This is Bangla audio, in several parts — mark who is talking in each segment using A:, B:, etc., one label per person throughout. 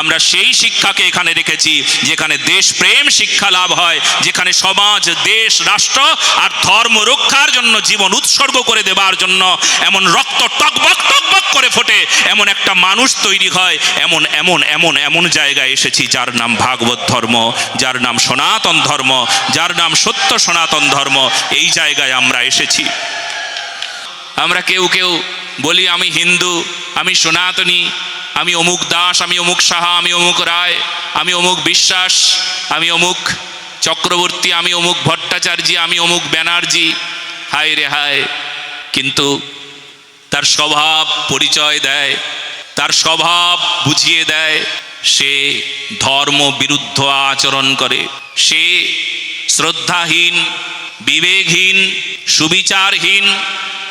A: আমরা সেই শিক্ষাকে এখানে রেখেছি, যেখানে দেশ প্রেম শিক্ষা লাভ হয়, যেখানে সমাজ, দেশ, রাষ্ট্র আর ধর্ম রক্ষার জন্য জীবন উৎসর্গ করে দেবার জন্য এমন রক্ত টকবক টকবক করে ফোটে, এমন একটা মানুষ তৈরি হয়, এমন এমন এমন এমন জায়গায় এসেছি যার নাম ভাগবত ধর্ম, যার নাম সনাতন ধর্ম, যার নাম সত্য সনাতন ধর্ম, এই জায়গায় আমরা এসেছি। আমরা কেউ কেউ বলি, আমি হিন্দু, আমি সনাতনী আমি অমুক দাস, আমি অমুক সাহা, আমি অমুক রায়, আমি অমুক বিশ্বাস, আমি অমুক চক্রবর্তী, আমি অমুক ভট্টাচার্য, আমি অমুক ব্যানার্জি। হায় রে হায়। কিন্তু তার স্বভাব পরিচয় দেয়, তার স্বভাব বুঝিয়ে দেয়, সে ধর্ম বিরুদ্ধ আচরণ করে। সে শ্রদ্ধাহীন, বিবেকহীন, সুবিচারহীন,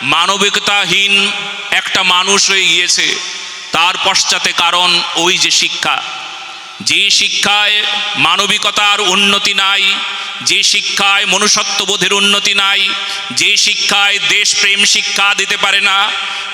A: মানবিকতাহীন একটা মানুষ হয়ে গিয়েছে। তার পশ্চাতে কারণ ওই যে শিক্ষা। যে শিক্ষায় মানবিকতার উন্নতি নাই যে শিক্ষায় মনুষ্যত্ববোধের উন্নতি নাই, যে শিক্ষায় দেশপ্রেম শিক্ষা দিতে পারে না,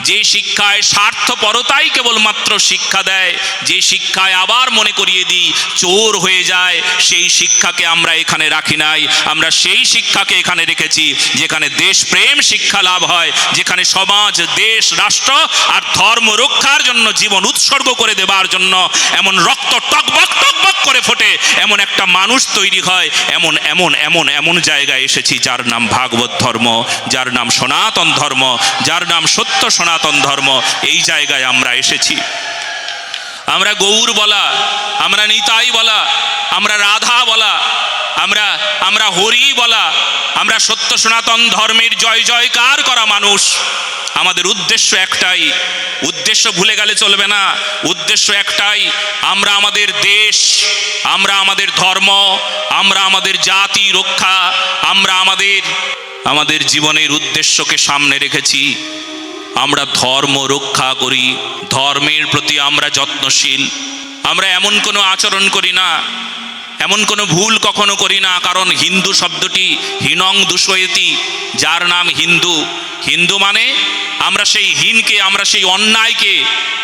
A: যে শিক্ষায় স্বার্থপরতাই কেবলমাত্র শিক্ষা দেয়, যে শিক্ষায় আবার মনে করিয়ে দিই, চোর হয়ে যায়, সেই শিক্ষাকে আমরা এখানে রাখি নাই। আমরা সেই শিক্ষাকে এখানে রেখেছি, যেখানে দেশপ্রেম শিক্ষা লাভ হয়, যেখানে সমাজ, দেশ, রাষ্ট্র আর ধর্ম রক্ষার জন্য জীবন উৎসর্গ করে দেবার জন্য এমন রক্ত টকবক টকবক করে ফোটে, এমন একটা মানুষ তৈরি হয়, এমন এমন এমন এমন জায়গায় এসেছি যার নাম ভাগবত ধর্ম, যার নাম সনাতন ধর্ম, যার নাম সত্য সনাতন ধর্ম, এই জায়গায় আমরা এসেছি। আমরা গৌর বলা, আমরা নিতাই বলা, আমরা রাধা বলা, আমরা আমরা হরি বলা, আমরা সত্য সনাতন ধর্মের জয় জয়কার করা মানুষ। আমাদের উদ্দেশ্য একটাই, উদ্দেশ্য ভুলে গেলে চলবে না, উদ্দেশ্য একটাই, আমরা আমাদের দেশ আমরা আমাদের ধর্ম, আমরা আমাদের জাতি রক্ষা, আমরা আমাদের আমাদের জীবনের উদ্দেশ্যকে সামনে রেখেছি। আমরা ধর্ম রক্ষা করি, ধর্মের প্রতি আমরা যত্নশীল। আমরা এমন কোনো আচরণ করি না, এমন কোনো ভুল কখনো করি না, কারণ হিন্দু শব্দটি হিনং দুষয়তি, যার নাম হিন্দু। হিন্দু মানে আমরা সেই হীনকে, আমরা সেই অন্যায়কে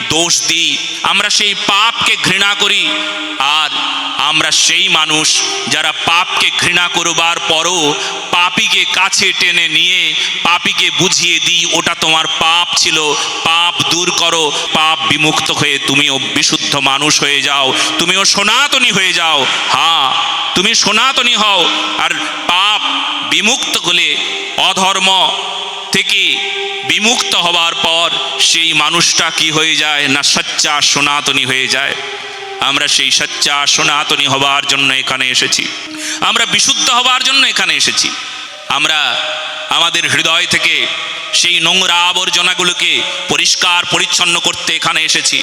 A: দোষ দিই, আমরা সেই পাপকে ঘৃণা করি, আর আমরা সেই মানুষ যারা পাপকে ঘৃণা করবার পরও পাপিকে কাছে টেনে নিয়ে, পাপিকে বুঝিয়ে দিই, ওটা তোমার পাপ ছিল, পাপ দূর করো, পাপ বিমুক্ত হয়ে তুমিও বিশুদ্ধ মানুষ হয়ে যাও, তুমিও সনাতনী হয়ে যাও হ্যাঁ তুমি সনাতনী হও, আর পাপ বিমুক্ত হলে অধর্ম থেকে বিমুক্ত হওয়ার পর সেই মানুষটা কি হয়ে যায় না সচ্চা সনাতনী হয়ে যায়? আমরা সেই সচ্চা সনাতনী হওয়ার জন্য এখানে এসেছি। আমরা বিশুদ্ধ হওয়ার জন্য এখানে এসেছি। আমরা আমাদের হৃদয় থেকে সেই নোংরা আবর্জনাগুলোকে পরিষ্কার পরিচ্ছন্ন করতে এখানে এসেছি।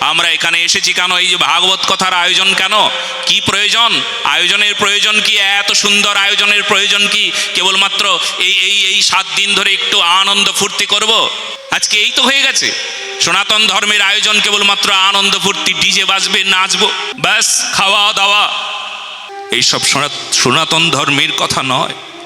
A: আমরা এখানে এসেছি কেন? এই যে ভাগবত কথার আয়োজন কেন? কি প্রয়োজন? আয়োজনের প্রয়োজন কি? এত সুন্দর আয়োজনের প্রয়োজন কি? কেবলমাত্র এই এই এই সাত দিন ধরে একটু আনন্দ ফুর্তি করব? আজকে এই তো হয়ে গেছে। সনাতন ধর্মের আয়োজন কেবলমাত্র আনন্দ ফুর্তি, ডিজে বাজবে, নাচবো, ব্যাস, খাওয়া দাওয়া। এইসব সনাত- সনাতন ধর্মের কথা নয়।